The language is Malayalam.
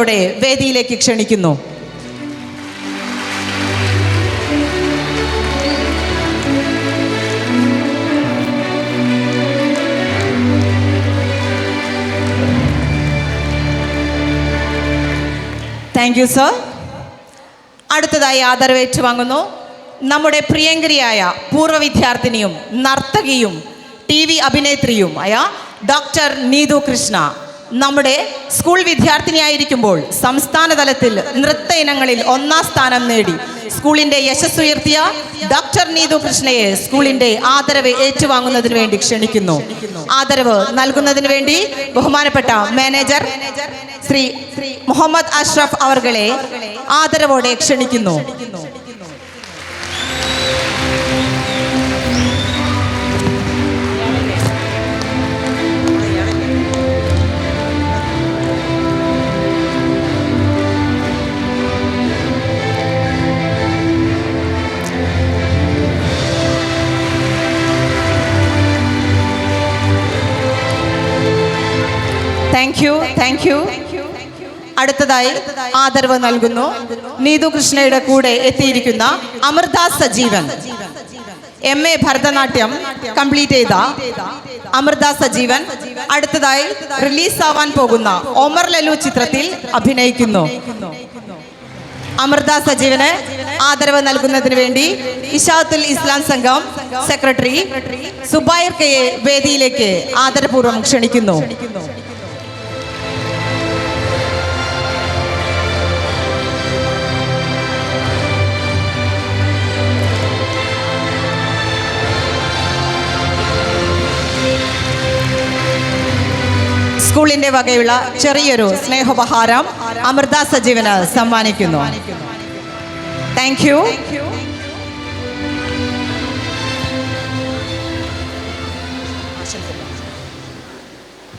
ോടെ വേദിയിലേക്ക് ക്ഷണിക്കുന്നു. താങ്ക് യു സർ അടുത്തതായി ആദരവേറ്റ് വാങ്ങുന്നു. നമ്മുടെ പ്രിയങ്കരിയായ പൂർവ വിദ്യാർത്ഥിനിയും നർത്തകിയും ടി വി അഭിനേത്രിയുമായ ഡോക്ടർ നീതു കൃഷ്ണ. നമ്മുടെ സ്കൂൾ വിദ്യാർത്ഥിനിയായിരിക്കുമ്പോൾ സംസ്ഥാന തലത്തിൽ നൃത്ത ഇനങ്ങളിൽ ഒന്നാം സ്ഥാനം നേടി. സ്കൂളിന്റെ യശസ്സുയർത്തിയ ഡോക്ടർ നീതു കൃഷ്ണയെ സ്കൂളിന്റെ ആദരവ് ഏറ്റുവാങ്ങുന്നതിന് വേണ്ടി ക്ഷണിക്കുന്നു. ആദരവ് നൽകുന്നതിന് വേണ്ടി ബഹുമാനപ്പെട്ട മാനേജർ ശ്രീ മുഹമ്മദ് അഷ്റഫ് അവർകളെ ആദരവോടെ ക്ഷണിക്കുന്നു. താങ്ക് യു താങ്ക് യു അടുത്തതായി ആദരവ് നൽകുന്നു. നീതു കൃഷ്ണയുടെ കൂടെ എത്തിയിരിക്കുന്ന Amrutha Sajeevan. M A Bharatanatyam complete ചെയ്ത അമൃത സജീവൻ അടുത്തതായി റിലീസ് ആവാൻ പോകുന്ന ഒമർ ലലു ചിത്രത്തിൽ അഭിനയിക്കുന്നു. അമൃത സജീവന് ആദരവ് നൽകുന്നതിന് വേണ്ടി ഇഷാത്തുൽ ഇസ്ലാം സംഘം സെക്രട്ടറി സുബൈർ വേദിയിലേക്ക് ആദരപൂർവം ക്ഷണിക്കുന്നു. സ്കൂളിന്റെ വകയുള്ള ചെറിയൊരു സ്നേഹോപഹാരം അമൃത സജീവന് സമ്മാനിക്കുന്നു. Thank you